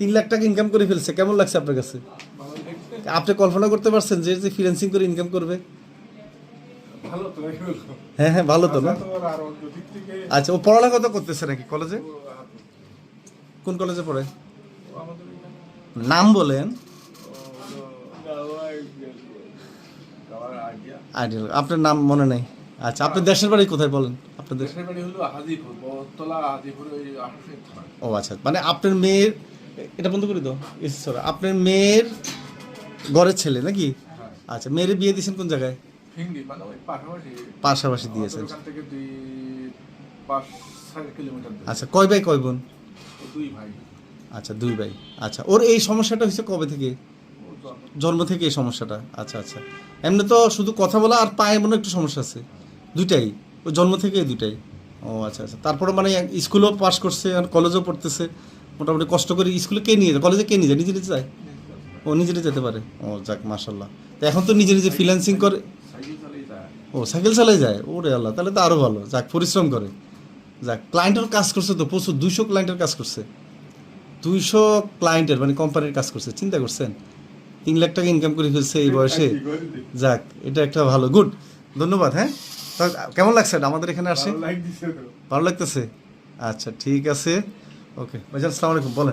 তিন লাখ টাকা ইনকাম করে ফেলছে। কেমন লাগছে আপনার কাছে? আপনি কল্পনা করতে পারছেন যে যে ফ্রিল্যান্সিং করে ইনকাম করবে? হ্যাঁ হ্যাঁ ভালো তো না? থেকে আচ্ছা ও পড়ালেখা তো করতেছে নাকি কলেজে? কোন কলেজে পড়ে? নাম বলেন। Idea ideal. আপনার নাম মনে নেই। আচ্ছা আপনার দেশের বাড়ি কোথায় বলেন? আপনার দেশের বাড়ি হলো হাজিপুর বটতলা হাজিপুর ও আচ্ছা মানে আপনার মেয়ের এটা বন্ধ করে দাও আপনার মেয়ের ঘরের ছেলে নাকি? হ্যাঁ। আচ্ছা মেয়ের বিয়ে দিয়েছেন কোন জায়গায়? পাশাপাশি। দিয়েছেন। আচ্ছা কয় ভাই কয় বোন? আচ্ছা দুই ভাই। আচ্ছা ওর এই সমস্যাটা হয়েছে কবে থেকে? জন্ম থেকে। এই সমস্যাটা। আচ্ছা আচ্ছা। এমনি তো শুধু কথা বলা আর পায়ে মনে একটু সমস্যা আছে। দুইটাই। ও জন্ম থেকে দুইটাই। ও আচ্ছা আচ্ছা। তারপরে মানে স্কুলেও পাস করছে আর কলেজেও পড়তেছে। মোটামুটি কষ্ট করে স্কুলে কে নিয়ে যায়? কলেজে কে নিয়ে যায়? নিজে নিজে যায়? ও নিজে নিজে যেতে পারে? ও যাক মাশাল্লাহ তো এখন তো নিজে নিজে ফ্রিল্যান্সিং করে সাইকেল চালিয়ে যায় ও সাইকেল চালাই যায়? ওরে আল্লাহ তাহলে তো আরও ভালো। যাক পরিশ্রম করে। যাক ক্লায়েন্টের কাজ করছে তো প্রচুর। দুইশো ক্লায়েন্টের কাজ করছে। দুইশো ক্লায়েন্টের মানে কোম্পানির কাজ করছে। চিন্তা করছেন? তিন লাখ টাকা ইনকাম করে ফেলছে এই বয়সে? যাক এটা একটা ভালো। গুড ধন্যবাদ হ্যাঁ? তা কেমন লাগছে? আমাদের এখানে আসে? ভালো লাগতেছে? আচ্ছা ঠিক আছে। ওকে ভাইজান আসসালামু আলাইকুম বলেন